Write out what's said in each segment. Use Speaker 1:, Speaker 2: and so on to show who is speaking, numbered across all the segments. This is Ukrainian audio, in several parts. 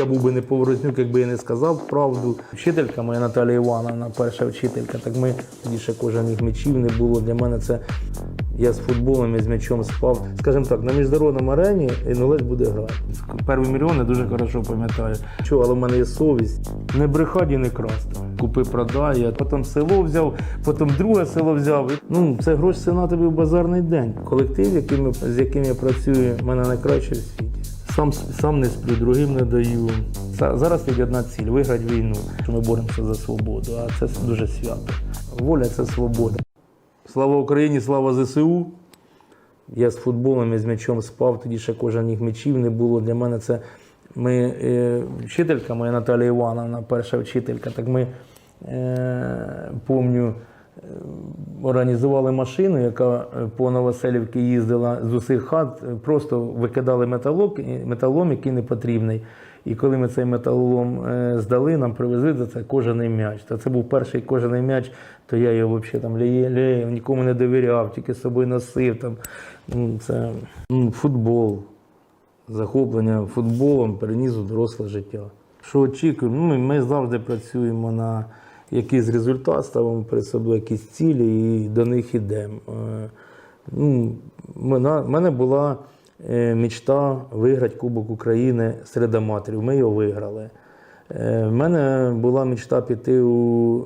Speaker 1: я був би не поворознюк, якби я не сказав правду. Вчителька моя Наталія Івановна, перша вчителька, так ми тоді ще кожен їх м'ячів не було. Для мене це я з футболом і з м'ячом спав. Скажімо так, на міжнародному арені інулець буде грати. Перший мільйон я дуже хорошо пам'ятаю. Що, але в мене є совість. Не брехати і не красти. Купи, продай, я потім село взяв, потім друге село взяв. Ну, це гроші сина тобі в базарний день. Колектив, яким, з яким я працюю, в мене найкращий в світі. Сам, сам не сплю, другим не даю. Зараз тільки одна ціль виграти війну. Ми боремося за свободу, а це дуже свято. Воля це свобода. Слава Україні, слава ЗСУ. Я з футболом і з м'ячом спав, тоді ще кожен їх м'ячів не було. Для мене це ми, е, вчителька моя Наталія Івановна, перша вчителька, так ми е, помню, організували машину, яка е, по Новоселівці їздила з усіх хат, е, просто викидали металок, металом, який не потрібний. І коли ми цей металолом е, здали, нам привезли за це кожаний м'яч. Та це був перший кожаний м'яч, то я його взагалі там леєв, нікому не довіряв, тільки з собою носив. Там. Ну, Це ну, футбол, захоплення футболом переніс у доросле життя. Що очікуємо? Ну, ми завжди працюємо на якийсь результат, ставимо перед собою якісь цілі і до них йдемо. Е, Ну, в мене була е, мечта виграти Кубок України серед аматорів. Ми його виграли. Е, В мене була мечта піти у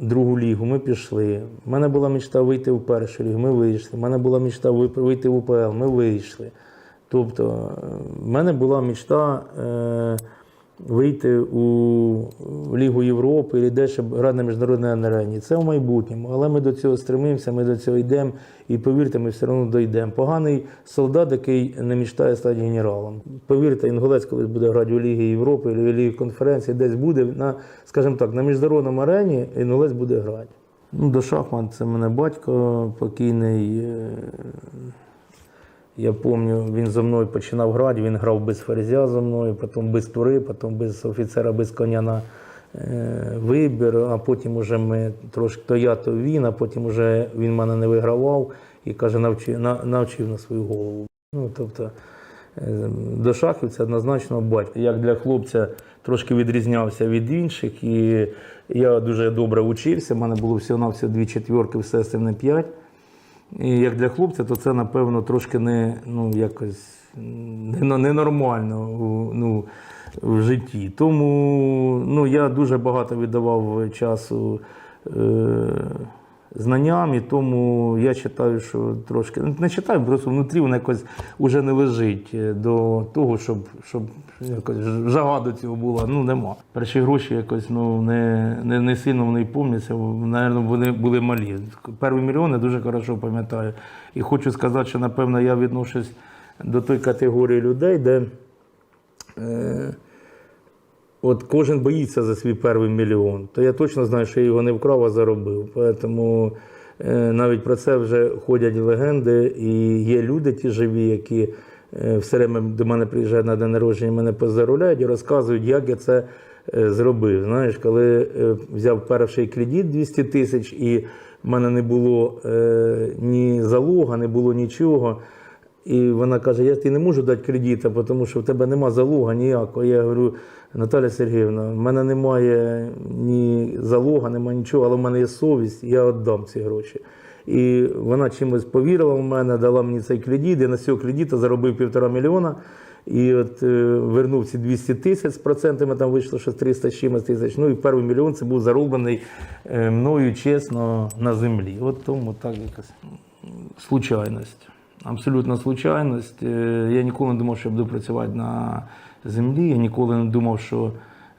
Speaker 1: другу лігу, ми пішли. У мене була мечта вийти в першу лігу, ми вийшли. У мене була мечта вийти в УПЛ, ми вийшли. Тобто, в мене була мечта е, вийти у Лігу Європи і де щоб грати на міжнародній арені. Це в майбутньому. Але ми до цього стремимося, ми до цього йдемо, і повірте, ми все одно дійдемо. Поганий солдат, який не мечтає стати генералом. Повірте, інгулець колись буде грати у Лігі Європи, у Лігі конференції, десь буде на, скажімо так, на міжнародному арені інгулець буде грати. Ну, до шахмат це мене батько покійний. Я пам'ятаю, він зі мною починав грати, він грав без ферзя зі мною, потім без тури, потім без офіцера, без коня на е, вибір, а потім уже ми трошки то я, то він, а потім уже він мене не вигравав і каже, навчив, на, навчив на свою голову. Ну, тобто, е, до шахів це однозначно батько. Як для хлопця трошки відрізнявся від інших, і я дуже добре вчився. У мене було всього-навсього дві четвірки, все з не п'ять. І як для хлопця, то це, напевно, трошки не, ну, якось ненормально ну, в житті. Тому ну, я дуже багато віддавав часу е, знанням, і тому я вважаю, що трошки ну, не читаю, просто внутрі воно якось вже не лежить е, до того, щоб, щоб якось жага до цього була. Ну, нема. Перші гроші якось ну, не, не, не сильно вони й помняться, напевно, вони були малі. Перший мільйон я дуже хорошо пам'ятаю. І хочу сказати, що, напевно, я відношусь до той категорії людей, де е, от кожен боїться за свій перший мільйон. То я точно знаю, що я його не вкрав, а заробив. Тому е, навіть про це вже ходять легенди, і є люди ті живі, які е, все время до мене приїжджають на день народження, мене поздоровляють і розказують, як я це е, зробив. Знаєш, коли взяв перший кредит 200 тисяч, і в мене не було ні залога, не було нічого. І вона каже: Я ти не можу дати кредита, тому що в тебе нема залога ніякого. Я говорю, Наталя Сергіївна, в мене немає ні залога, немає нічого, але в мене є совість, я віддам ці гроші. І вона чимось повірила в мене, дала мені цей кредит, я на цього кредиту заробив півтора мільйона. І от е, вернув ці 200 тисяч з процентами, там вийшло щось 300 з чимось тисяч. Ну і перший мільйон це був зароблений е, мною чесно на землі. От тому так якась случайність. Абсолютна случайність. Е, Я ніколи не думав, що я буду працювати на землі. Я ніколи не думав, що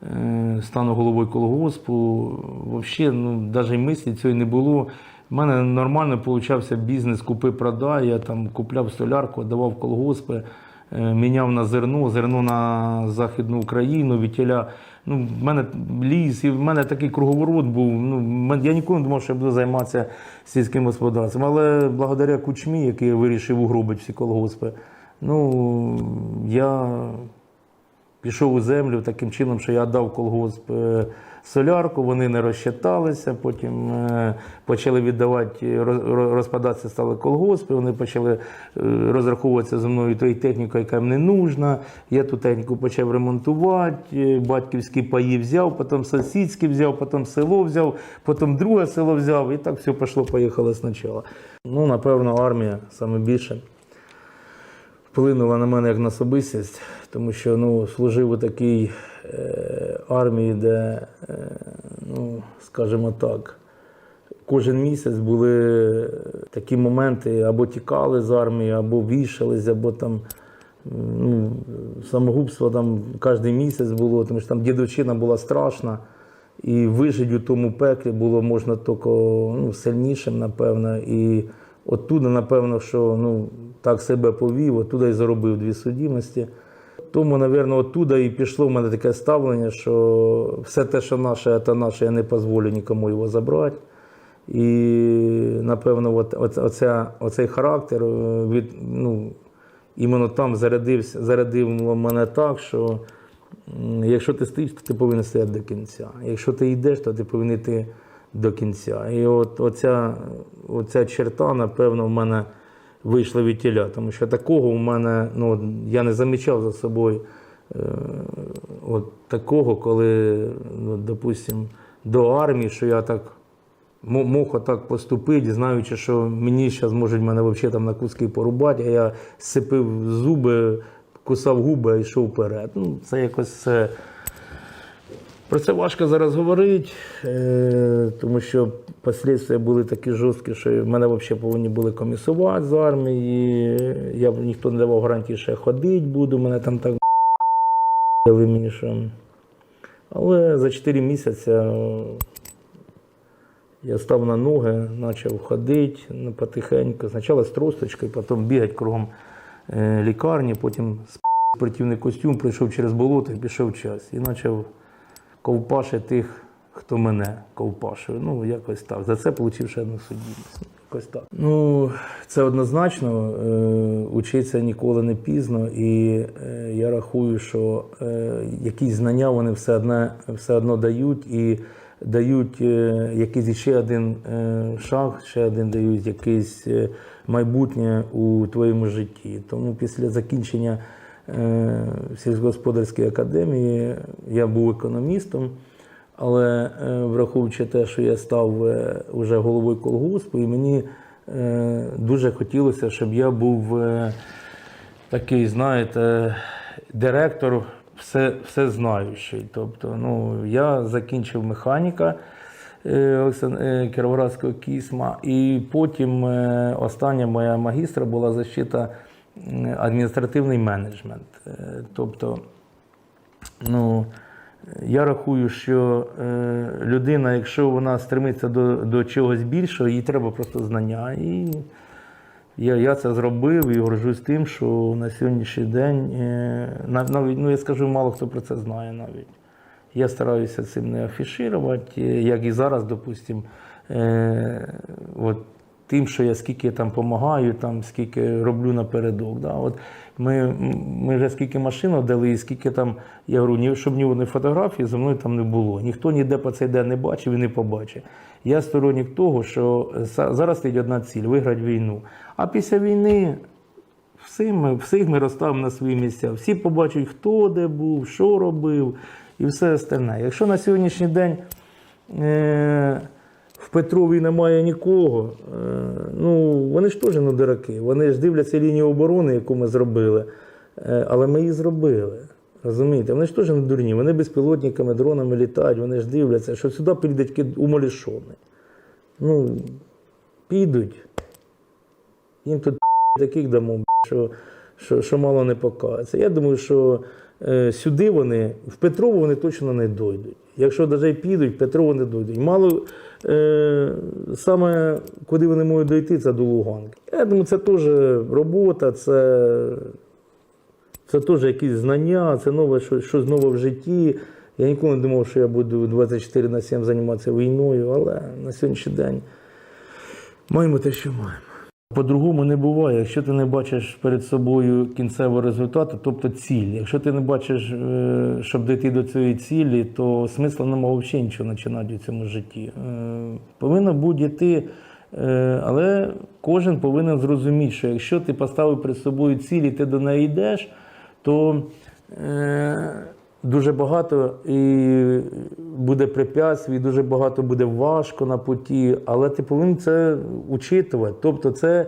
Speaker 1: е, стану головою колгоспу. Взагалі, ну, навіть мислі цього не було. У мене нормально получався бізнес купи-продай. Я там купляв столярку, давав колгоспи, е, міняв на зерно, зерно на Західну Україну, вітіля. Ну, в мене ліс, і в мене такий круговорот був. Ну, я ніколи не думав, що я буду займатися сільським господарством. Але благодаря кучмі, який я вирішив угробити всі колгоспи, ну, я пішов у землю таким чином, що я дав колгосп е, солярку, вони не розчиталися, потім е, почали віддавати, роз- розпадатися стали колгоспи, вони почали е, розраховуватися зі мною тою технікою, яка не нужна. Я ту техніку почав ремонтувати, е, батьківські паї взяв, потім сусідські взяв, потім село взяв, потім друге село взяв, і так все пішло-поїхало спочатку. Ну, напевно, армія саме більше вплинула на мене як на особистість, тому що ну, служив у такій е, армії, де, е, ну, скажімо так, кожен місяць були такі моменти, або тікали з армії, або вішались, або там. Ну, самогубство там кожен місяць було, тому що там дідовчина була страшна, і вижити у тому пеклі було можна тільки ну, сильнішим, напевно. І оттуда, напевно, що ну, так себе повів, оттуда і заробив дві судімості. Тому, напевно, оттуда і пішло в мене таке ставлення, що все те, що наше, це наше, я не дозволю нікому його забрати. І, напевно, от, оця, оцей характер е, від, ну, іменно там зарядився, зарядив мене так, що якщо ти стоїш, то ти повинен стояти до кінця. Якщо ти йдеш, то ти повинен йти до кінця. І от оця, оця черта, напевно, в мене вийшла від тіля, тому що такого в мене, ну, я не замічав за собою е, от такого, коли, ну, допустим, до армії, що я так мо- мог отак поступити, знаючи, що мені зараз можуть мене взагалі там на куски порубати, а я сипив зуби, кусав губи і йшов вперед. Ну, це якось все. Про це важко зараз говорити, е, тому що послідствия були такі жорсткі, що мене взагалі повинні були комісувати з армії. Я ніхто не давав гарантії, що я ходити буду, мене там так дали мені що. Але за 4 місяці е, я став на ноги, почав ходити ну, потихеньку. Спочатку з тросточкою, потім бігати кругом е, лікарні, потім спортивний костюм, прийшов через болото і пішов час. І почав ковпашити тих, хто мене ковпашив. Ну, якось так. За це ще одну судімість. Ну, Якось так. Ну, це однозначно. Е, учитися ніколи не пізно, і е, я рахую, що е, якісь знання вони все одно, все одно дають і дають якийсь ще один шаг, ще один дають якийсь е, майбутнє у твоєму житті. Тому після закінчення е, сільськогосподарської академії я був економістом. Але е, враховуючи те, що я став е, уже головою колгоспу, і мені е, дуже хотілося, щоб я був е, такий, знаєте, директор все, всезнаючий. Тобто, ну, я закінчив механіка е, е, Кіровоградського кісма, і потім е, остання моя магістра була защита адміністративний менеджмент. Е, Тобто, ну, я рахую, що е, людина, якщо вона стремиться до, до чогось більшого, їй треба просто знання. І я, я це зробив і горжусь тим, що на сьогоднішній день е, нав- навіть, ну я скажу, мало хто про це знає навіть. Я стараюся цим не афішувати, як і зараз, допустимо, е, от тим, що я скільки там допомагаю, там, скільки роблю напередок. Да? От ми, ми вже скільки машин дали, і скільки там, я говорю, ні, щоб ні одної фотографії за мною там не було. Ніхто ніде по цей день не бачив і не побачить. Я сторонник того, що зараз стоїть одна ціль виграти війну. А після війни всі ми, всіх ми розставимо на свої місця. Всі побачать, хто де був, що робив і все остальне. Якщо на сьогоднішній день е, в Петрові немає нікого, е, ну вони ж теж не дураки. Вони ж дивляться лінію оборони, яку ми зробили, е, але ми її зробили. Розумієте, вони ж теж не дурні, вони безпілотниками, дронами літають, вони ж дивляться, що сюди прийдуть умалішони. Ну, підуть. Їм тут таких дамо, що, що, що мало не покається. Я думаю, що е, сюди вони, в Петрову вони точно не дойдуть. Якщо навіть підуть, в Петрову не дойдуть. Мало е, саме куди вони можуть дойти, це до Луганки. Я думаю, це теж робота, це, це теж якісь знання, це нове, щось, щось нове в житті. Я ніколи не думав, що я буду 24 на 7 займатися війною, але на сьогоднішній день маємо те, що маємо. По-другому не буває. Якщо ти не бачиш перед собою кінцевого результату, тобто ціль. Якщо ти не бачиш, е, щоб дійти до цієї цілі, то смисла немає взагалі нічого починати у цьому житті. Е, Повинно бути йти, е, але кожен повинен зрозуміти, що якщо ти поставив перед собою ціль і ти до неї йдеш, то дуже багато і буде препятствий, дуже багато буде важко на путі, але ти повинен це учитувати. Тобто це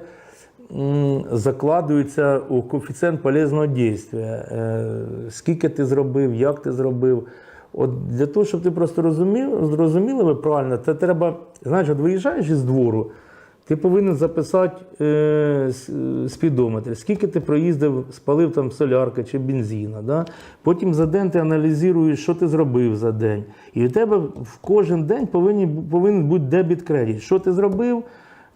Speaker 1: закладується у коефіцієнт полезного дійства. Е, Скільки ти зробив, як ти зробив. От для того, щоб ти просто розумів, зрозуміли ви правильно, це треба, знаєш, от виїжджаєш із двору, ти повинен записати е, спідометр, скільки ти проїздив, спалив там солярки чи бензина. Да? Потім за день ти аналізуєш, що ти зробив за день. І у тебе в кожен день повинні, повинен бути дебіт кредит. Що ти зробив,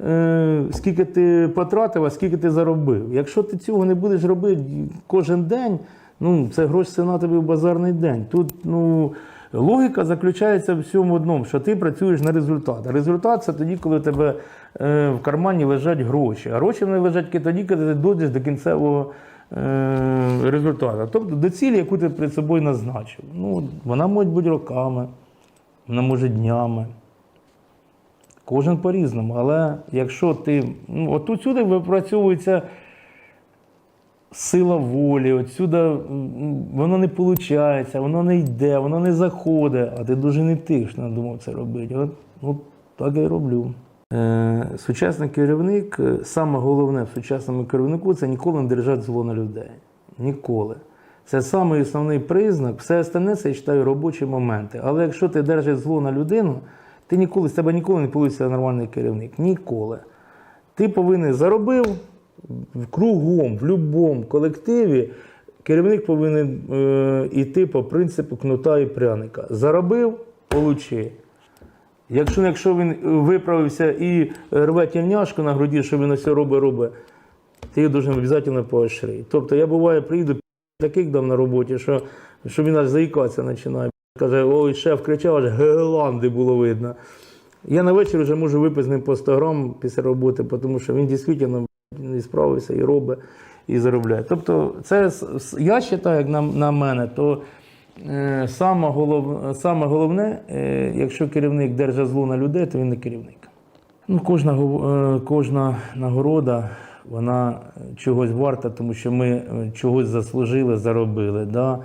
Speaker 1: е, скільки ти потратив, а скільки ти заробив. Якщо ти цього не будеш робити кожен день, ну, це гроші ціна тобі в базарний день. Тут, ну. Логіка заключається в всьому одному, що ти працюєш на результат. Результат це тоді, коли у тебе е, в кармані лежать гроші. А гроші вони лежать тоді, коли ти дійдеш до кінцевого е, результату. Тобто до цілі, яку ти перед собою назначив. Ну, вона може бути роками, вона може днями. Кожен по-різному. Але якщо ти. Ну, от усюди випрацьовується сила волі, отсюди м, воно не виходить, воно не йде, воно не заходить, а ти дуже не тишно думав це робити. От, от так я і роблю. Е, сучасний керівник, е, саме головне в сучасному керівнику це ніколи не держати зло на людей. Ніколи. Це самий основний признак. Все остальне це я вважаю робочі моменти. Але якщо ти держиш зло на людину, ти ніколи з тебе ніколи не вийде нормальний керівник. Ніколи. Ти повинен заробив кругом, в будь-якому колективі. Керівник повинен е, йти по принципу кнута і пряника. Заробив, получи. Якщо, якщо він виправився і рве тільняшку на груді, що він все робить, робить, ти його дуже обов'язково поощрити. Тобто я буває, приїду таких дам на роботі, що, що він аж заїкатися починає. Каже, ой, шеф кричав, аж геланди було видно. Я на вечір вже можу випити з ним по 100 грам після роботи, тому що він дійсно не справився і робить, і заробляє. Тобто, це я вважаю, як на, на мене, то е, саме, голов, саме головне, е, якщо керівник держить зло на людей, то він не керівник. Ну, кожна, е, кожна нагорода, вона чогось варта, тому що ми е, чогось заслужили, заробили. Да?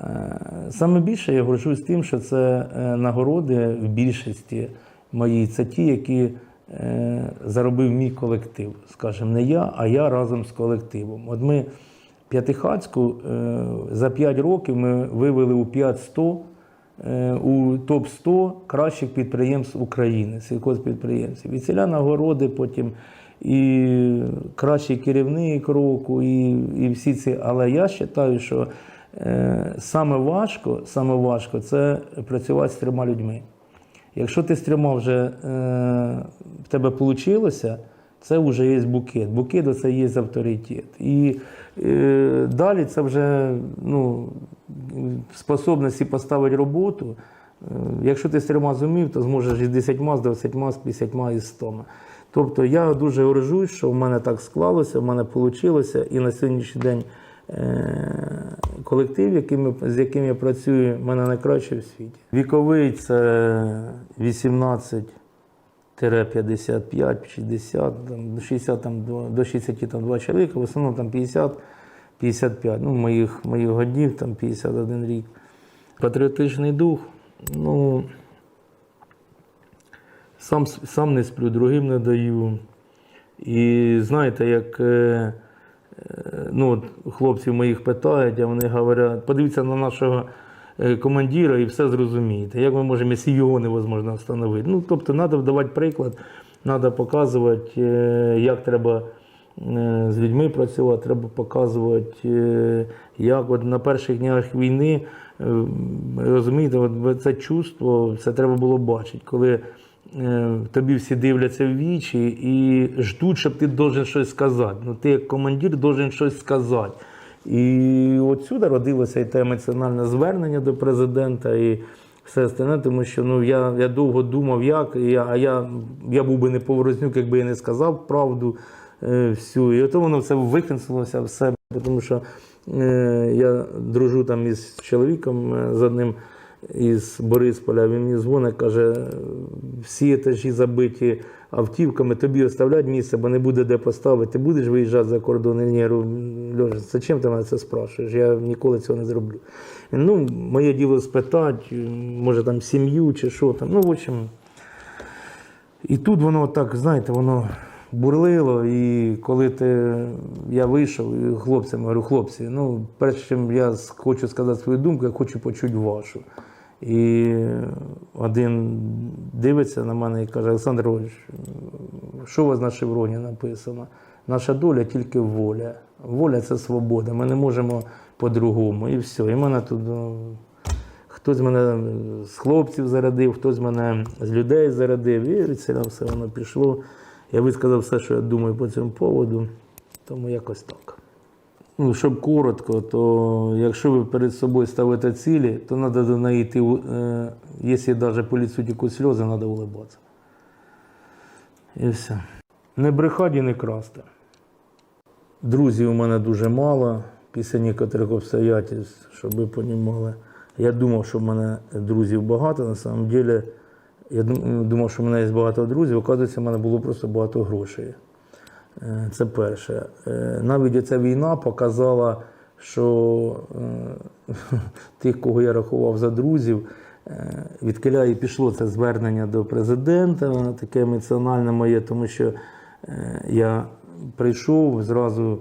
Speaker 1: Е, Саме більше я горжусь тим, що це е, нагороди в більшості моїй, це ті, які заробив мій колектив. Скажімо, не я, а я разом з колективом. От ми П'ятихацьку е, за 5 років ми вивели у 5-100 е, у топ-100 кращих підприємств України, сільхозпідприємців. І ціля нагороди потім і кращий керівник року, і, і всі ці. Але я вважаю, що е, саме важко, саме важко це працювати з трьома людьми. Якщо ти з трьома вже е, в тебе вийшло, це вже є букет. Букет це є авторитет. І е, далі це вже ну, способності поставити роботу. Е, Якщо ти з трьома зумів, то зможеш із 10, з 20, з 50 і з 100. Тобто я дуже горжусь, що в мене так склалося, в мене вийшло, і на сьогоднішній день колектив, яким, з яким я працюю, в мене найкращий в світі. Віковий це 18 55, 60, там, до 60 там, до- до 60 там, два чоловіка, в основному там 50, 55, ну, моїх, моїх годів там 51 рік. Патріотичний дух, ну, сам, сам не сплю, другим не даю. І знаєте, як е, е, ну, от хлопці моїх питають, а вони говорять, подивіться на нашого е, командира і все зрозумієте. Як ми можемо, якщо його невозможно встановити? Ну, тобто, треба давати приклад, треба показувати, е, як треба е, з людьми працювати, треба показувати, е, як от на перших днях війни, е, розумієте, от це чувство, це треба було бачити, коли е, тобі всі дивляться в вічі і ждуть, щоб ти должен щось сказати. Ну, ти як командир должен щось сказати. І отсюди родилося і те емоціональне звернення до президента і все остальне, тому що ну, я, я довго думав, як, і я, а я, я був би не поворознюк, якби я не сказав правду. е, всю. І ото воно все викинулося в себе, тому що е, я дружу там із чоловіком е, з одним із Борисполя. Він мені дзвонить, каже, всі етажі забиті автівками, тобі оставлять місце, бо не буде де поставити. Ти будеш виїжджати за кордон? Я говорю, Льоша, зачем ти мене це спрашуєш? Я ніколи цього не зроблю. Ну, моє діло спитати, може там сім'ю чи що там. Ну, в общем. І тут воно так, знаєте, воно бурлило, і коли ти, я вийшов, і хлопцям говорю, хлопці, ну, перш чим я хочу сказати свою думку, я хочу почути вашу. І один дивиться на мене і каже, Олександр Ольович, що у вас на шевроні написано? Наша доля тільки воля. Воля це свобода. Ми не можемо по-другому. І все. І мене тут ну, Хтось мене з хлопців зарадив, хтось мене з людей зарадив, і від селя все воно пішло. Я висказав все, що я думаю по цьому поводу, тому якось так. Ну, щоб коротко, то якщо ви перед собою ставите цілі, то треба до неї йти, е, якщо навіть по текуть сльози, треба улибатися. І все. Не брехати і не красти. Друзів у мене дуже мало після некоторих обстоятельств, щоб ви розуміли. Я думав, що в мене друзів багато. На самом деле, я думав, що в мене є багато друзів. Оказується, в мене було просто багато грошей. Е, Це перше. Е, Навіть ця війна показала, що е, тих, кого я рахував за друзів, відкиля і пішло це звернення до президента, таке емоціональне моє, тому що я прийшов зразу.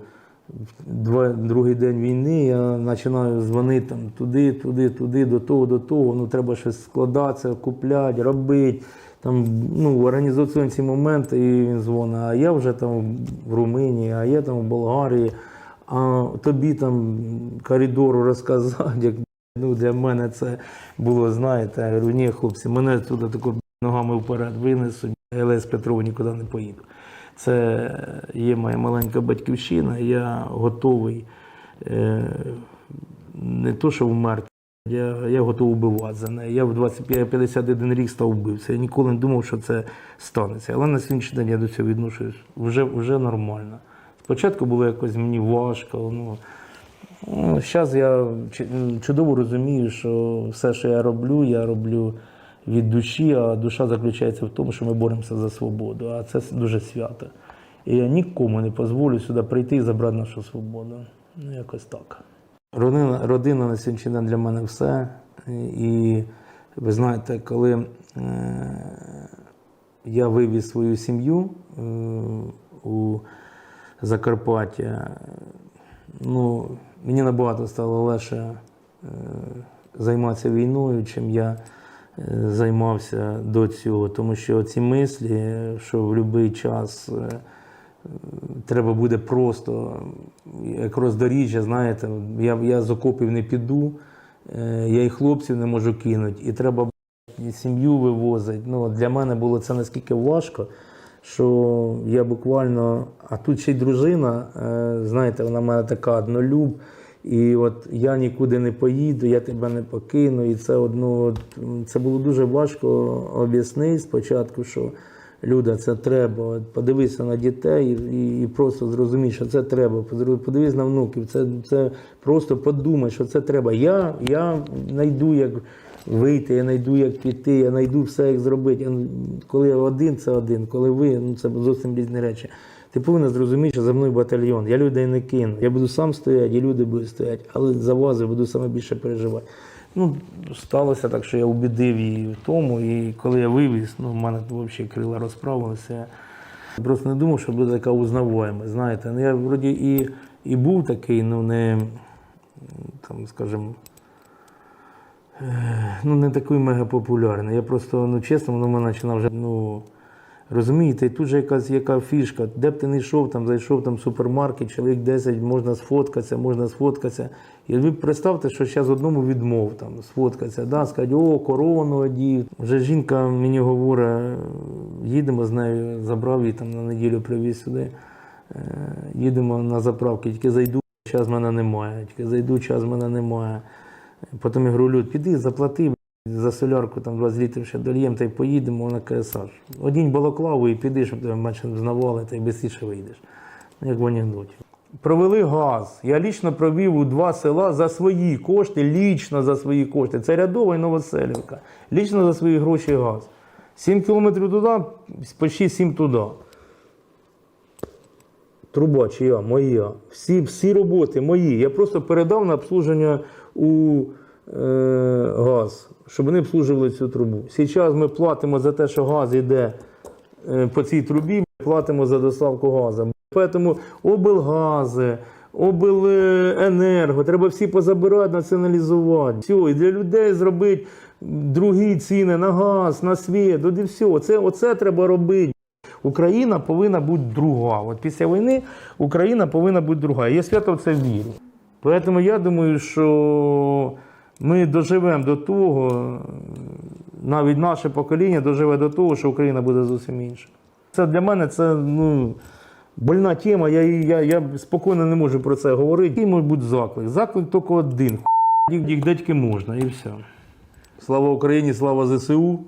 Speaker 1: Два, другий день війни я починаю дзвонити там, туди, туди, туди, до того, до того. Ну, треба щось складатися, купляти, робити. Там, ну, організаційні ці моменти, і він дзвонить, а я вже там в Румунії, а я там в Болгарії, а тобі там коридору розказати, як ну, для мене це було, знаєте, я говорю, ні, хлопці, мене туди тако ногами вперед винесуть, я Лес Петров нікуди не поїду. Це є моя маленька батьківщина, я готовий е, не то, що вмерти, я, я готовий вбивати за неї. Я в 25, 51 рік став вбивцем. Я ніколи не думав, що це станеться. Але на сьогоднішній день я до цього відношусь вже, вже нормально. Спочатку було якось мені важко. Ну, Ну, Зараз я чудово розумію, що все, що я роблю, я роблю від душі, а душа заключається в тому, що ми боремося за свободу, а це дуже свято. І я нікому не дозволю сюди прийти і забрати нашу свободу. Ну, якось так. Родина, родина на сьогоднішній день для мене все. І ви знаєте, коли е, я вивіз свою сім'ю е, у Закарпаття, ну, мені набагато стало легше е, займатися війною, чим я займався до цього. Тому що ці мислі, що в будь-який час е, треба буде просто, як роздоріжжя, знаєте, я, я з окопів не піду, е, я і хлопців не можу кинути, і треба сім'ю вивозити. Ну, для мене було це наскільки важко, що я буквально. А тут ще й дружина, е, знаєте, вона в мене така однолюб. І от я нікуди не поїду, я тебе не покину. І це одно, це було дуже важко об'яснити спочатку, що Люда, це треба. Подивися на дітей і, і просто зрозумій, що це треба. Подивись на внуків, це, це просто подумай, що це треба. Я, я знайду, як вийти, я знайду, як піти, я знайду все, як зробити. Коли я один, це один. Коли ви, ну це зовсім різні речі. Ти повинен зрозуміти, що за мною батальйон. Я людей не кину. Я буду сам стояти, і люди будуть стояти, але за вас я буду саме більше переживати. Ну, сталося так, що я убідив її в тому, і коли я вивіз, ну, в мене взагалі крила розправилися. Я просто не думав, що буде така узнаваємость, знаєте. Ну, я вроді і, і був такий, ну не, там, скажімо, е, ну, не такий мегапопулярний. Я просто, ну чесно, воно мене починав вже, ну, розумієте, тут же якась яка фішка. Де б ти не йшов, там зайшов там супермаркет, чоловік 10, можна сфоткатися, можна сфоткатися. І ви представте, що зараз одному відмов там сфоткатися, да, сказати, о, корону одів. Вже жінка мені говорить, їдемо з нею, забрав її там на неділю, привіз сюди. Е, Їдемо на заправки, тільки зайду, час мене немає, тільки зайду, час мене немає. Потім я говорю, Люд, піди, заплати, За солярку там 20 літрів ще дольємо та й поїдемо, каже, Саш, одінь балаклаву і піди, щоб тебе менше знавали, та й швидше вийдеш. Ну, Як в анекдоті. Провели газ. Я лічно провів у два села за свої кошти, лічно за свої кошти. Це Рядова і Новоселівка. Лічно за свої гроші газ. 7 кілометрів туди, почти 7 туди. Труба чия, моя. Всі, всі роботи мої. Я просто передав на обслуження у е, газ, щоб вони обслужували цю трубу. Зараз ми платимо за те, що газ йде е, по цій трубі, ми платимо за доставку газу. Тому облгази, обленерго, треба всі позабирати, націоналізувати. Все, і для людей зробити другі ціни на газ, на світ, от і все. Оце, оце треба робити. Україна повинна бути друга. От після війни Україна повинна бути друга. Я свято в це вірю. Тому я думаю, що ми доживемо до того, навіть наше покоління доживе до того, що Україна буде зовсім інша. Це для мене це ну, больна тема, я, я, я спокійно не можу про це говорити. І, може бути заклик? Заклик тільки один. Їх, дядьки можна і все. Слава Україні, слава ЗСУ.